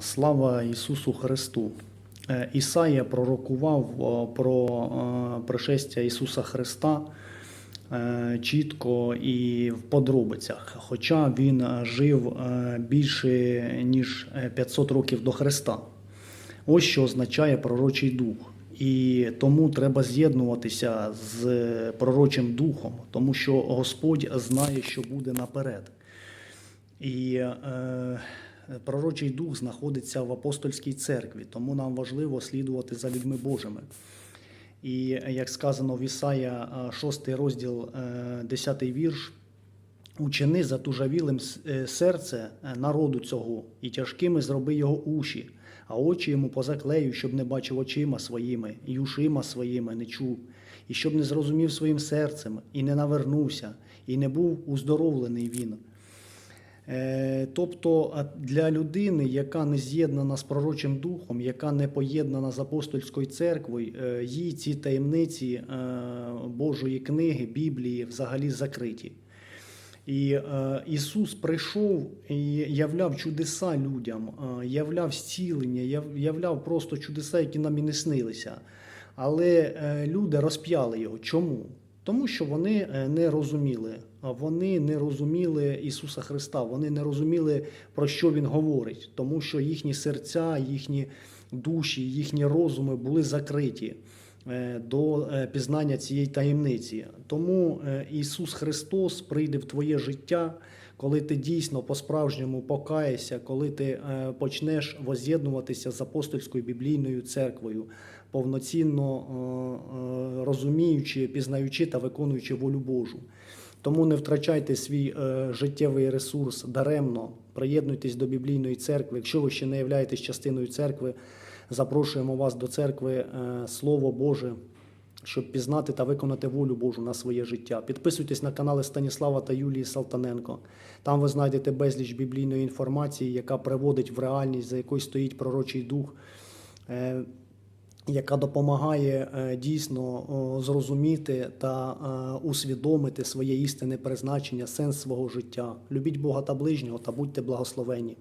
Слава Ісусу Христу! Е, Ісая пророкував про е, пришестя Ісуса Христа е, чітко і в подробицях, хоча він е, жив е, більше ніж е, 500 років до Христа. Ось що означає пророчий дух. І тому треба з'єднуватися з пророчим духом, тому що Господь знає, що буде наперед. І е, пророчий дух знаходиться в апостольській церкві, тому нам важливо слідувати за людьми Божими. І як сказано в Ісая, 6 розділ, 10 вірш, учини затужавілим е, серце е, народу цього, і тяжкими зроби його уші, а очі йому позаклею, щоб не бачив очима своїми, і ушима своїми не чув, і щоб не зрозумів своїм серцем, і не навернувся, і не був уздоровлений він. Е, Тобто для людини, яка не з'єднана з пророчим духом, яка не поєднана з апостольською церквою, е, їй ці таємниці е, Божої книги, Біблії взагалі закриті. І Ісус прийшов і являв чудеса людям, являв зцілення, яв- являв просто чудеса, які нам і не снилися. Але люди розп'яли його. Чому? Тому що вони е, не розуміли. Вони не розуміли Ісуса Христа, вони не розуміли, про що Він говорить, тому що їхні серця, їхні душі, їхні розуми були закриті до е, пізнання цієї таємниці. Тому е, Ісус Христос прийде в твоє життя, коли ти дійсно по-справжньому покаєшся, коли ти е, почнеш воз'єднуватися з апостольською біблійною церквою, повноцінно е, е, розуміючи, пізнаючи та виконуючи волю Божу. Тому не втрачайте свій е, життєвий ресурс даремно, приєднуйтесь до біблійної церкви. Якщо ви ще не являєтесь частиною церкви, запрошуємо вас до церкви е, Слово Боже, щоб пізнати та виконати волю Божу на своє життя. Підписуйтесь на канали Станіслава та Юлії Салтаненко. Там ви знайдете безліч біблійної інформації, яка приводить в реальність, за якою стоїть пророчий дух. е, яка допомагає е, дійсно зрозуміти та усвідомити своє істинне призначення, сенс свого життя. Любіть Бога та ближнього та будьте благословені.